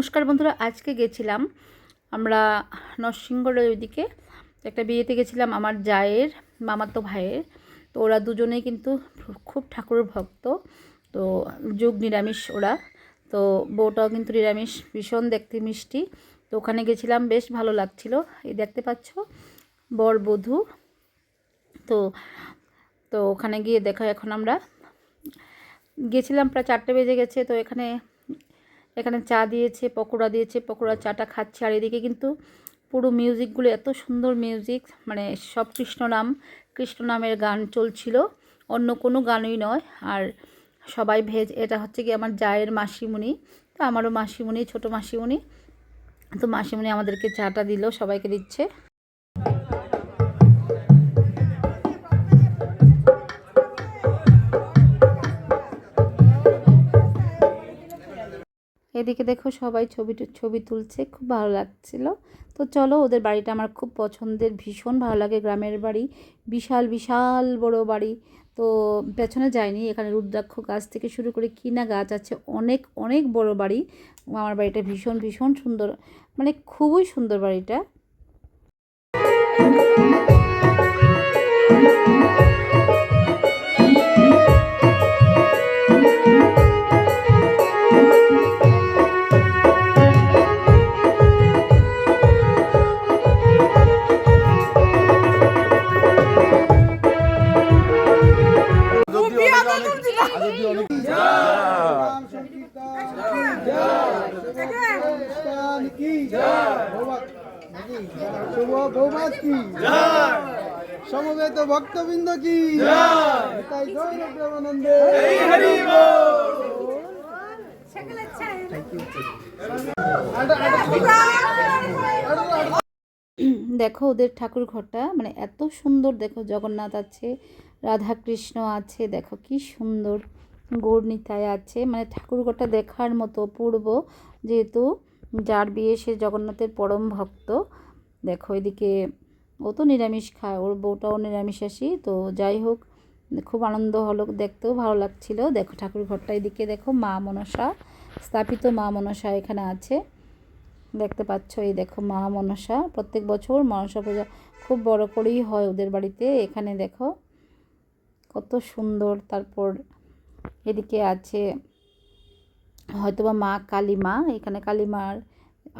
নমস্কার বন্ধুরা, আজকে গেছিলাম আমরা নরসিংগড়ের ওইদিকে। একটা বিয়েতে গেছিলাম আমার জায়ের, মামাতো ভাইয়ের। তো ওরা দুজনেই কিন্তু খুব ঠাকুরের ভক্ত। তো যুগ নিরামিষ ওরা। তো বউটাও কিন্তু নিরামিষ, ভীষণ দেখতে মিষ্টি। তো ওখানে গেছিলাম, বেশ ভালো লাগছিল। এই দেখতে পাচ্ছ, বর বধূ। তো তো ওখানে গিয়ে দেখো এখন আমরা। গেছিলাম প্রায় চারটে বেজে গেছে, তো এখানে এখানে চা দিয়েছে পকোড়া দিয়েছে পকোড়া চাটা খাচ্ছে। আর এদিকে কিন্তু পুরো মিউজিকগুলো এত সুন্দর মিউজিক মানে সব কৃষ্ণনাম কৃষ্ণ নামের গান চলছিল। অন্য কোনো গানই নয়। আর সবাই ভেজ এটা হচ্ছে কি আমার জায়ের মাসিমণি। তো আমারও মাসিমণি ছোটো মাসিমণি। তো মাসিমণি আমাদেরকে চাটা দিল সবাইকে দিচ্ছে। এদিকে দেখো সবাই ছবি ছবি তুলছে, খুব ভালো লাগছিল। তো চলো, ওদের বাড়িটা আমার খুব পছন্দের, ভীষণ ভালো লাগে। গ্রামের বাড়ি, বিশাল বিশাল বড় বাড়ি। তো পেছনে যায়নি এখানে রুদ্রাক্ষ গাছ থেকে শুরু করে কিনা গাছ আছে, অনেক অনেক বড় বাড়ি। আমার বাড়িটা ভীষণ ভীষণ সুন্দর মানে খুবই সুন্দর বাড়িটা। সমবেত ভক্তবৃন্দ কি দেখো, ওদের ঠাকুর ঘরটা মানে এত সুন্দর। দেখো, জগন্নাথ আছে রাধা কৃষ্ণ আছে, দেখো কি সুন্দর। গৌর নিতায় আছে। মানে ঠাকুর ঘরটা দেখার মতো পূর্ব যেহেতু যার বিয়ে সে জগন্নাথের পরম ভক্ত। দেখো এদিকে ও তো নিরামিষ খায়, ওর বউটাও নিরামিষাসী তো যাই হোক, খুব আনন্দ হলো, দেখতেও ভালো লাগছিল। দেখো ঠাকুর ঘরটা এদিকে দেখো, মা মনসা, স্থাপিত মা মনসা এখানে আছে। দেখতে পাচ্ছ, এই দেখো মা মনসা, প্রত্যেক বছর মনসা পূজা খুব বড় করেই হয় ওদের বাড়িতে। এখানে দেখো কত সুন্দর, তারপর এদিকে আছে হয়তোবা মা কালী মা, এখানে কালী মার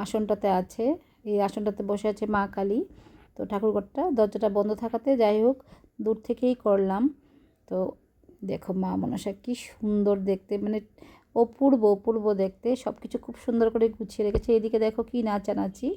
আসনটাতে আছে। এই আসনটাতে বসে আছে মা কালী। তো ঠাকুরঘরটা, দরজাটা বন্ধ থাকাতে যাই হোক, দূর থেকেই করলাম। তো দেখো মা মনসা কি সুন্দর দেখতে মানে অপূর্ব অপূর্ব দেখতে। সব কিছু খুব সুন্দর করে গুছিয়ে রেখেছে। এদিকে দেখো কি নাচানাচি।